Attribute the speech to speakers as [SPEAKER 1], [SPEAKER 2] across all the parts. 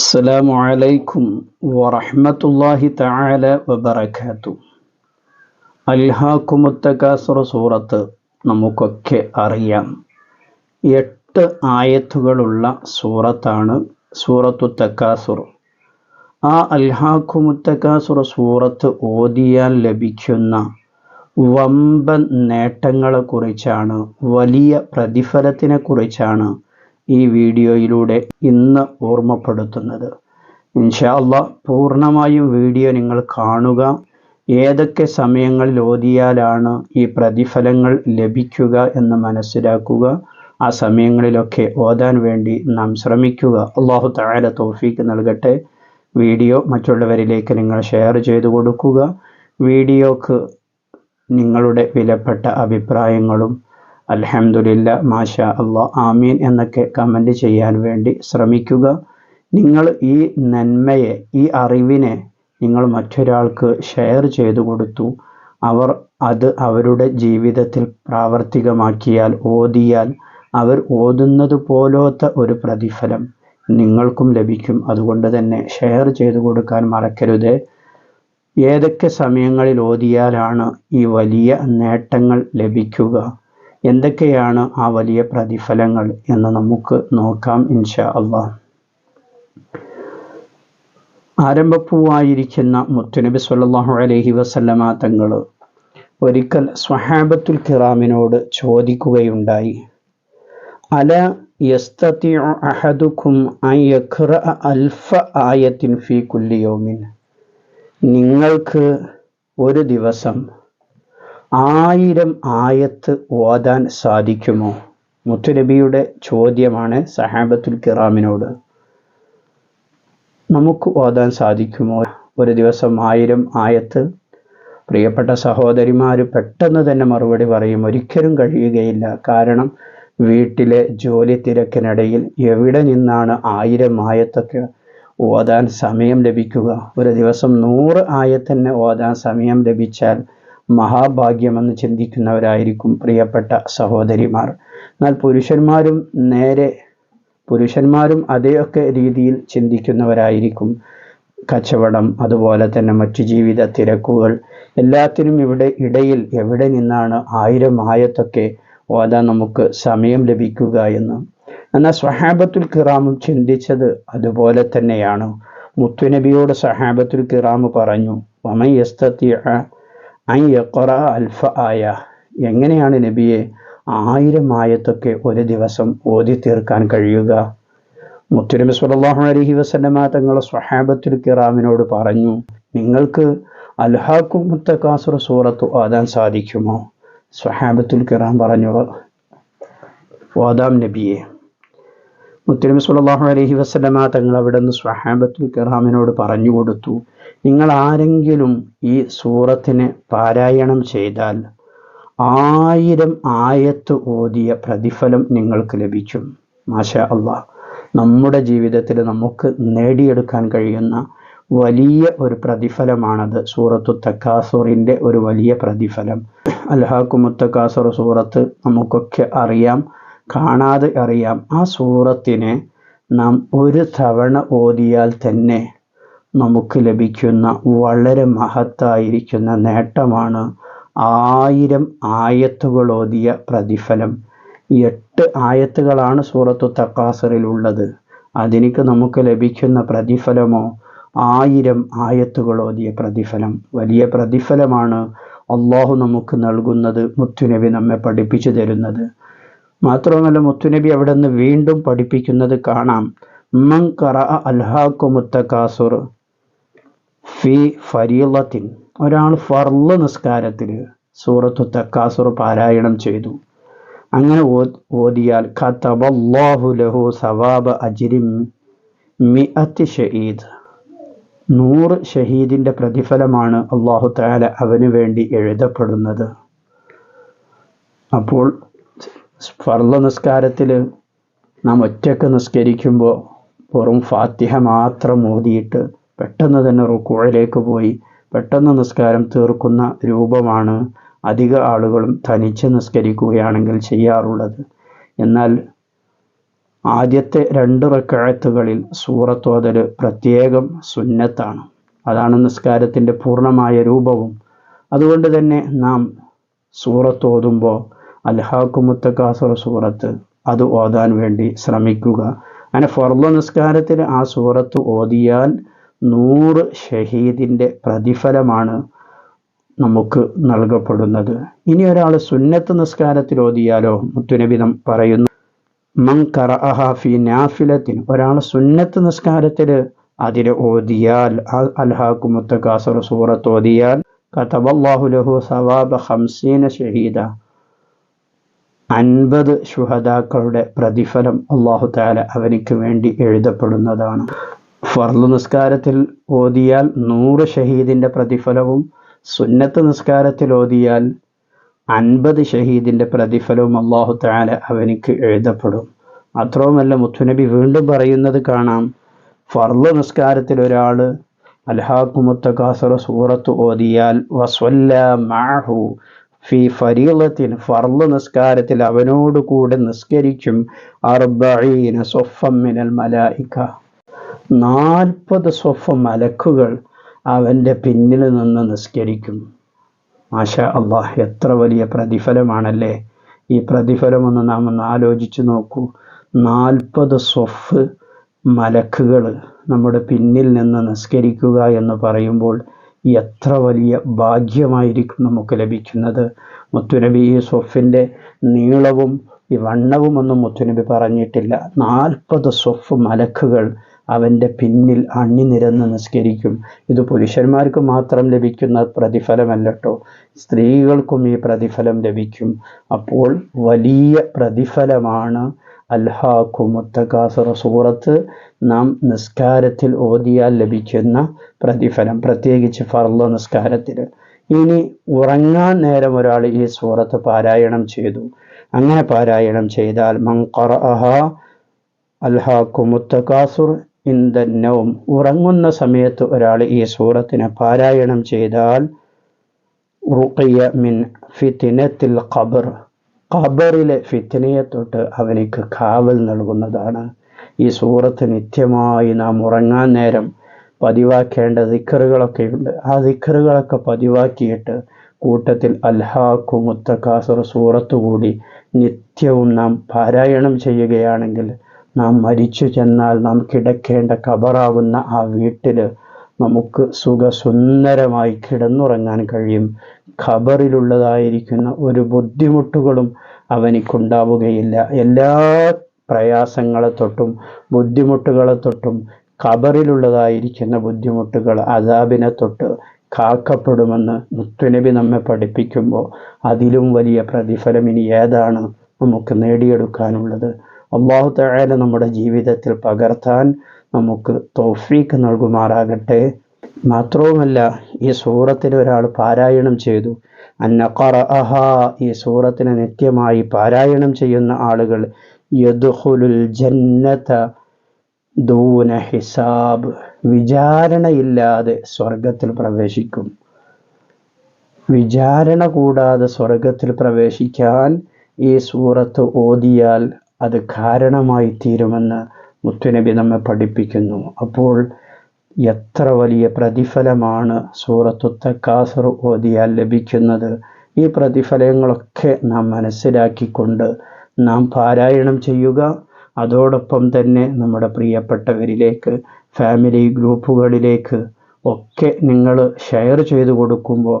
[SPEAKER 1] السلام عليكم ورحمة الله تعالى وبركاته അൽഹാക്കുമുത്തക്കാസുർ സൂറത്ത് നമുക്കൊക്കെ അറിയാം എട്ട് ആയത്തുകളുള്ള സൂറത്താണ് സൂറത്തു തക്കാസുർ ആ അൽഹാക്കുമുത്തക്കാസുർ സൂറത്ത് ഓതിയാൽ ലഭിക്കുന്ന വമ്പൻ നേട്ടങ്ങളെക്കുറിച്ചാണ് വലിയ പ്രതിഫലത്തിനെക്കുറിച്ചാണ് ഈ വീഡിയോയിലൂടെ ഇന്ന് ഓർമ്മപ്പെടുത്തുന്നത്. ഇൻഷാല്ല പൂർണമായും വീഡിയോ നിങ്ങൾ കാണുക. ഏതൊക്കെ സമയങ്ങളിൽ ഓതിയാലാണ് ഈ പ്രതിഫലങ്ങൾ ലഭിക്കുക എന്ന് മനസ്സിലാക്കുക. ആ സമയങ്ങളിലൊക്കെ ഓതാൻ വേണ്ടി നാം ശ്രമിക്കുക. അള്ളാഹു താഴെ തോഫീക്ക് നൽകട്ടെ. വീഡിയോ മറ്റുള്ളവരിലേക്ക് നിങ്ങൾ ഷെയർ ചെയ്തു കൊടുക്കുക. വീഡിയോക്ക് നിങ്ങളുടെ വിലപ്പെട്ട അഭിപ്രായങ്ങളും അൽഹംദുലില്ല മാഷ അള്ളാ ആമീൻ എന്നൊക്കെ കമന്റ് ചെയ്യാൻ വേണ്ടി ശ്രമിക്കുക. നിങ്ങൾ ഈ നന്മയെ ഈ അറിവിനെ നിങ്ങൾ മറ്റൊരാൾക്ക് ഷെയർ ചെയ്തു കൊടുത്തു. അവർ അത് അവരുടെ ജീവിതത്തിൽ പ്രാവർത്തികമാക്കിയാൽ ഓതിയാൽ അവർ ഓതുന്നത് പോലത്തെ ഒരു പ്രതിഫലം നിങ്ങൾക്കും ലഭിക്കും. അതുകൊണ്ട് തന്നെ ഷെയർ ചെയ്തു കൊടുക്കാൻ മറക്കരുത്. ഏതൊക്കെ സമയങ്ങളിൽ ഓതിയാലാണ് ഈ വലിയ നേട്ടങ്ങൾ ലഭിക്കുക? എന്തൊക്കെയാണ് ആ വലിയ പ്രതിഫലങ്ങൾ എന്ന് നമുക്ക് നോക്കാം ഇൻഷാ അള്ളാഹ് ആരംഭപ്പൂവായിരിക്കുന്ന മുത്തുനബി സല്ലാഹു അലഹി വസല്ലമ തങ്ങൾ ഒരിക്കൽ സ്വഹാബത്തുൽ കിറാമിനോട് ചോദിക്കുകയുണ്ടായി. അല യഖ്റഅ അൽഫ ഫീ കുല്ലി യൗമിൻ. നിങ്ങൾക്ക് ഒരു ദിവസം ആയിരം ആയത്ത് ഓതാൻ സാധിക്കുമോ? മുത്തുനബിയുടെ ചോദ്യമാണ് സഹാബത്തുൽ കിറാമിനോട്. നമുക്ക് ഓതാൻ സാധിക്കുമോ? ഒരു ദിവസം ആയിരം ആയത്ത്. പ്രിയപ്പെട്ട സഹോദരിമാർ പെട്ടെന്ന് തന്നെ മറുപടി പറയും ഒരിക്കലും കഴിയുകയില്ല. കാരണം വീട്ടിലെ ജോലി തിരക്കിനിടയിൽ എവിടെ നിന്നാണ് ആയിരം ആയത്തൊക്കെ ഓതാൻ സമയം ലഭിക്കുക? ഒരു ദിവസം നൂറ് ആയത്തന്നെ ഓതാൻ സമയം ലഭിച്ചാൽ മഹാഭാഗ്യമെന്ന് ചിന്തിക്കുന്നവരായിരിക്കും പ്രിയപ്പെട്ട സഹോദരിമാർ. എന്നാൽ പുരുഷന്മാരും നേരെ പുരുഷന്മാരും അതേയൊക്കെ രീതിയിൽ ചിന്തിക്കുന്നവരായിരിക്കും. കച്ചവടം അതുപോലെ തന്നെ മറ്റു ജീവിത തിരക്കുകൾ എല്ലാത്തിനും ഇവിടെ ഇടയിൽ എവിടെ നിന്നാണ് ആയിരം ആയത്തൊക്കെ ഓതാൻ നമുക്ക് സമയം ലഭിക്കുക എന്ന്. എന്നാൽ സഹാബത്തുൽ കിറാമും ചിന്തിച്ചത് അതുപോലെ തന്നെയാണ്. മുത്തുനബിയോട് സഹാബത്തുൽ കിറാമ് പറഞ്ഞു അൽഫ ആയ. എങ്ങനെയാണ് നബിയെ ആയിരം ആയത്തൊക്കെ ഒരു ദിവസം ഓതി തീർക്കാൻ കഴിയുക? മുത്തുനബി സല്ലല്ലാഹു അലഹി വസല്ലമ തങ്ങളെ സ്വഹാബത്തുൽ കിറാമിനോട് പറഞ്ഞു നിങ്ങൾക്ക് അൽഹാഖു മുത്തക്കാസുർ സൂറത്ത് ഓതാൻ സാധിക്കുമോ? സ്വഹാബത്തുൽ കിറാം പറഞ്ഞു ഓതാം നബിയെ. മുത്തുനബി സല്ലല്ലാഹു അലഹി വസ്ലമ തങ്ങൾ അവിടെ നിന്ന് സ്വഹാബത്തുൽ കിറാമിനോട് പറഞ്ഞു കൊടുത്തു നിങ്ങൾ ആരെങ്കിലും ഈ സൂറത്തിന് പാരായണം ചെയ്താൽ ആയിരം ആയത്ത് ഓതിയ പ്രതിഫലം നിങ്ങൾക്ക് ലഭിക്കും. മാഷ അള്ളാഹ് നമ്മുടെ ജീവിതത്തിൽ നമുക്ക് നേടിയെടുക്കാൻ കഴിയുന്ന വലിയ ഒരു പ്രതിഫലമാണത് സൂറത്തു തക്കാസുറിന്റെ ഒരു വലിയ പ്രതിഫലം. അൽഹാക്കുമുത്തക്കാസുർ സൂറത്ത് നമുക്കൊക്കെ അറിയാം കാണാതെ അറിയാം. ആ സൂറത്തിനെ നാം ഒരു തവണ ഓതിയാൽ തന്നെ നമുക്ക് ലഭിക്കുന്ന വളരെ മഹത്തായിരിക്കുന്ന നേട്ടമാണ് ആയിരം ആയത്തുകൾ ഓതിയ പ്രതിഫലം. എട്ട് ആയത്തുകളാണ് സൂറത്തു തക്കാസറിലുള്ളത് അതിനിക്ക് നമുക്ക് ലഭിക്കുന്ന പ്രതിഫലമോ ആയിരം ആയത്തുകൾ ഓതിയ പ്രതിഫലം. വലിയ പ്രതിഫലമാണ് അള്ളാഹു നമുക്ക് നൽകുന്നത് മുത്തുനബി നമ്മെ പഠിപ്പിച്ചു തരുന്നത്. മാത്രമല്ല മുത്തുനബി അവിടെ നിന്ന് വീണ്ടും പഠിപ്പിക്കുന്നത് കാണാം. മൻ കറ അൽഹാക്കു ഫി ഫരീലത്തിൻ ഒരാൾ ഫർൾ നിസ്കാരത്തിൽ സൂറത്തു തക്കാസുർ പാരായണം ചെയ്തു. അങ്ങനെ ഓതിയാൽ ഖത്തബല്ലാഹു ലഹു സവാബ അജ്രിം മിഅത്തി ഷഹീദ്. നൂറ് ഷഹീദിന്റെ പ്രതിഫലമാണ് അള്ളാഹു താല അവന് വേണ്ടി എഴുതപ്പെടുന്നത്. അപ്പോൾ ഫർള നിസ്കാരത്തിൽ നാം ഒറ്റയ്ക്ക് നിസ്കരിക്കുമ്പോൾ വെറും ഫാത്തിഹ മാത്രം ഓതിയിട്ട് പെട്ടെന്ന് തന്നെ റുക്കുഴയിലേക്ക് പോയി പെട്ടെന്ന് നിസ്കാരം തീർക്കുന്ന രൂപമാണ് അധിക ആളുകളും തനിച്ച് നിസ്കരിക്കുകയാണെങ്കിൽ ചെയ്യാറുള്ളത്. എന്നാൽ ആദ്യത്തെ രണ്ട് റക്കായത്തുകളിൽ സൂറത്തോതൽ പ്രത്യേകം സുന്നത്താണ്. അതാണ് നിസ്കാരത്തിന്റെ പൂർണമായ രൂപവും. അതുകൊണ്ട് തന്നെ നാം സൂറത്ത് ഓതുമ്പോൾ അൽഹാക്കുമുത്തക്കാസുറ സൂറത്ത്. അത് ഓതാൻ വേണ്ടി ശ്രമിക്കുക. അങ്ങനെ ഫർദ നിസ്കാരത്തിൽ ആ സൂറത്ത് ഓതിയാൽ നൂറ് ഷഹീദിന്റെ പ്രതിഫലമാണ് നമുക്ക് നൽകപ്പെടുന്നത്. ഇനി ഒരാൾ സുന്നത്ത് നിസ്കാരത്തിൽ ഓതിയാലോ? മുത്തുനബിതം പറയുന്നു മൻ ഒരാൾ സുന്നത്ത് നിസ്കാരത്തിൽ അതിൽ ഓതിയാൽ അൽഹാക്കുമുത്തക്കാസർ സൂറത്ത് ഓതിയാൽ കതബല്ലാഹു ലഹു സവാബ് ഹംസീന ഷഹീദ. അൻപത് ശുഹദാക്കളുടെ പ്രതിഫലം അള്ളാഹു താല അവനിക്ക് വേണ്ടി എഴുതപ്പെടുന്നതാണ്. ഫർളു നിസ്കാരത്തിൽ ഓതിയാൽ നൂറ് ഷഹീദിന്റെ പ്രതിഫലവും സുന്നത്ത് നിസ്കാരത്തിൽ ഓതിയാൽ അൻപത് ഷഹീദിന്റെ പ്രതിഫലവും അള്ളാഹു താല അവനിക്ക് എഴുതപ്പെടും. മാത്രവുമല്ല മുത്തുനബി വീണ്ടും പറയുന്നത് കാണാം ഫർൾ നിസ്കാരത്തിൽ ഒരാൾ അൽഹാഖുമുത്തഖാസറ സൂറത്ത് ഓതിയാൽ വസ്വല്ല മാഹു ഫി ഫർൾ നിസ്കാരത്തിൽ അവനോട് കൂടെ നിസ്കരിക്കും അർബീന മിനൽ മലായിക്ക നാൽപ്പത് സ്വഫ മലക്കുകൾ അവന്റെ പിന്നിൽ നിന്ന് നിസ്കരിക്കും. മാഷ അള്ളാഹ് എത്ര വലിയ പ്രതിഫലമാണല്ലേ? ഈ പ്രതിഫലമൊന്ന് നാം ഒന്ന് ആലോചിച്ചു നോക്കൂ. നാൽപ്പത് സ്വഫ് മലക്കുകൾ നമ്മുടെ പിന്നിൽ നിന്ന് നിസ്കരിക്കുക എന്ന് പറയുമ്പോൾ എത്ര വലിയ ഭാഗ്യമായിരിക്കും നമുക്ക് ലഭിക്കുന്നത്? മുത്തുനബി ഈ സ്വഫിന്റെ നീളവും ഈ വണ്ണവും ഒന്നും മുത്തുനബി പറഞ്ഞിട്ടില്ല. നാൽപ്പത് സ്വഫ് മലക്കുകൾ അവന്റെ പിന്നിൽ അണിനിരന്ന് നിസ്കരിക്കും. ഇത് പുരുഷന്മാർക്ക് മാത്രം ലഭിക്കുന്ന പ്രതിഫലമല്ലട്ടോ. സ്ത്രീകൾക്കും ഈ പ്രതിഫലം ലഭിക്കും. അപ്പോൾ വലിയ പ്രതിഫലമാണ് അൽഹാഖുമുത്തക്കാസുറ സൂറത്ത് നാം നിസ്കാരത്തിൽ ഓതിയാൽ ലഭിക്കുന്ന പ്രതിഫലം പ്രത്യേകിച്ച് ഫർള നിസ്കാരത്തിൽ. ഇനി ഉറങ്ങാൻ നേരം ഒരാൾ ഈ സൂറത്ത് പാരായണം ചെയ്തു. അങ്ങനെ പാരായണം ചെയ്താൽ മങ്കറഹ അൽഹാഖുമുത്തക്കാസുർ ഇൻ ദ നൗം. ഉറങ്ങുന്ന സമയത്ത് ഒരാൾ ഈ സൂറത്തിനെ പാരായണം ചെയ്താൽ റുഖിയ മിൻ ഫിത്തിനത്തിൽ ഖബർ. ഖബറിലെ ഫിത്തനയെ തൊട്ട് അവനിക്ക് കാവൽ നൽകുന്നതാണ്. ഈ സൂറത്ത് നിത്യമായി നാം ഉറങ്ങാൻ നേരം പതിവാക്കേണ്ട ദിക്കറുകളൊക്കെയുണ്ട്. ആ ദിക്കറുകളൊക്കെ പതിവാക്കിയിട്ട് കൂട്ടത്തിൽ അൽഹാഖു മുത്തക്കാസർ സൂറത്ത് കൂടി നിത്യവും നാം പാരായണം ചെയ്യുകയാണെങ്കിൽ നാം മരിച്ചു ചെന്നാൽ നാം കിടക്കേണ്ട കബറാകുന്ന ആ വീട്ടിൽ നമുക്ക് സുഖസുന്ദരമായി കിടന്നുറങ്ങാൻ കഴിയും. ഖബറിലുള്ളതായിരിക്കുന്ന ഒരു ബുദ്ധിമുട്ടുകളും അവനിക്കുണ്ടാവുകയില്ല. എല്ലാ പ്രയാസങ്ങളെ തൊട്ടും ബുദ്ധിമുട്ടുകളെ തൊട്ടും ഖബറിലുള്ളതായിരിക്കുന്ന ബുദ്ധിമുട്ടുകൾ അതാബിനെ തൊട്ട് കാക്കപ്പെടുമെന്ന് മുത്തുനബി നമ്മെ പഠിപ്പിക്കുമ്പോൾ അതിലും വലിയ പ്രതിഫലം ഇനി ഏതാണ് നമുക്ക് നേടിയെടുക്കാനുള്ളത്. അള്ളാഹു തആല നമ്മുടെ ജീവിതത്തിൽ പകർത്താൻ നമുക്ക് തൗഫീഖ് നൽകുമാറാകട്ടെ. മാത്രവുമല്ല ഈ സൂറത്തിൽ ഒരാൾ പാരായണം ചെയ്തു. അന്നഖറഅഹ ഈ സൂറത്തിന് നിത്യമായി പാരായണം ചെയ്യുന്ന ആളുകൾ യദ്ഖുലുൽ ജന്നത ദൂന ഹിസാബ് വിചാരണയില്ലാതെ സ്വർഗത്തിൽ പ്രവേശിക്കും. വിചാരണ കൂടാതെ സ്വർഗത്തിൽ പ്രവേശിക്കാൻ ഈ സൂറത്ത് ഓതിയാൽ അത് കാരണമായി തീരുമെന്ന് മുത്തുനബി നമ്മെ പഠിപ്പിക്കുന്നു. അപ്പോൾ എത്ര വലിയ പ്രതിഫലമാണ് സൂറത്തു തക്കാസർ ഓതിയാൽ ലഭിക്കുന്നത്. ഈ പ്രതിഫലങ്ങളൊക്കെ നാം മനസ്സിലാക്കിക്കൊണ്ട് നാം പാരായണം ചെയ്യുക. അതോടൊപ്പം തന്നെ നമ്മുടെ പ്രിയപ്പെട്ടവരിലേക്ക് ഫാമിലി ഗ്രൂപ്പുകളിലേക്ക് ഒക്കെ നിങ്ങൾ ഷെയർ ചെയ്തു കൊടുക്കുമ്പോൾ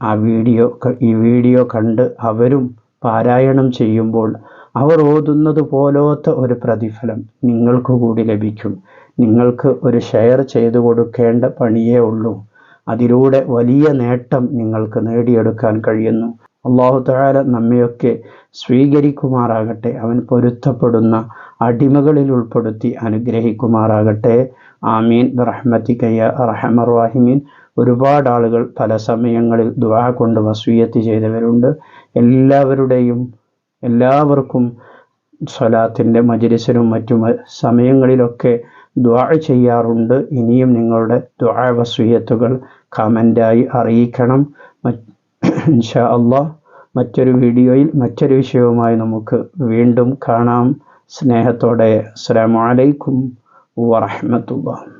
[SPEAKER 1] ആ വീഡിയോ ഈ വീഡിയോ കണ്ട് അവരും പാരായണം ചെയ്യുമ്പോൾ അവർ ഓതുന്നത് പോലോത്ത ഒരു പ്രതിഫലം നിങ്ങൾക്ക് കൂടി ലഭിക്കും. നിങ്ങൾക്ക് ഒരു ഷെയർ ചെയ്തു കൊടുക്കേണ്ട പണിയേ ഉള്ളൂ. അതിലൂടെ വലിയ നേട്ടം നിങ്ങൾക്ക് നേടിയെടുക്കാൻ കഴിയുന്നു. അള്ളാഹു താല നമ്മയൊക്കെ സ്വീകരിക്കുമാറാകട്ടെ. അവൻ പൊരുത്തപ്പെടുന്ന അടിമകളിൽ ഉൾപ്പെടുത്തി അനുഗ്രഹിക്കുമാറാകട്ടെ. ആമീൻ. റഹ്മത്തിക്കയ്യ റഹമർ വാഹിമീൻ ഒരുപാട് ആളുകൾ പല സമയങ്ങളിൽ ദുവാ കൊണ്ട് വസൂയത്ത് ചെയ്തവരുണ്ട്. എല്ലാവരുടെയും എല്ലാവർക്കും സ്വലാത്തിന്റെ മജിലിസിനും മറ്റു സമയങ്ങളിലൊക്കെ ദ്വാ ചെയ്യാറുണ്ട്. ഇനിയും നിങ്ങളുടെ ദ്വാ വസൂയത്തുകൾ കമന്റായി അറിയിക്കണം. ഇൻഷാ അള്ളാഹ് മറ്റൊരു വീഡിയോയിൽ മറ്റൊരു വിഷയവുമായി നമുക്ക് വീണ്ടും കാണാം. സ്നേഹത്തോടെ. അസ്സലാമു അലൈക്കും വറഹ്മത്തുള്ളാഹി.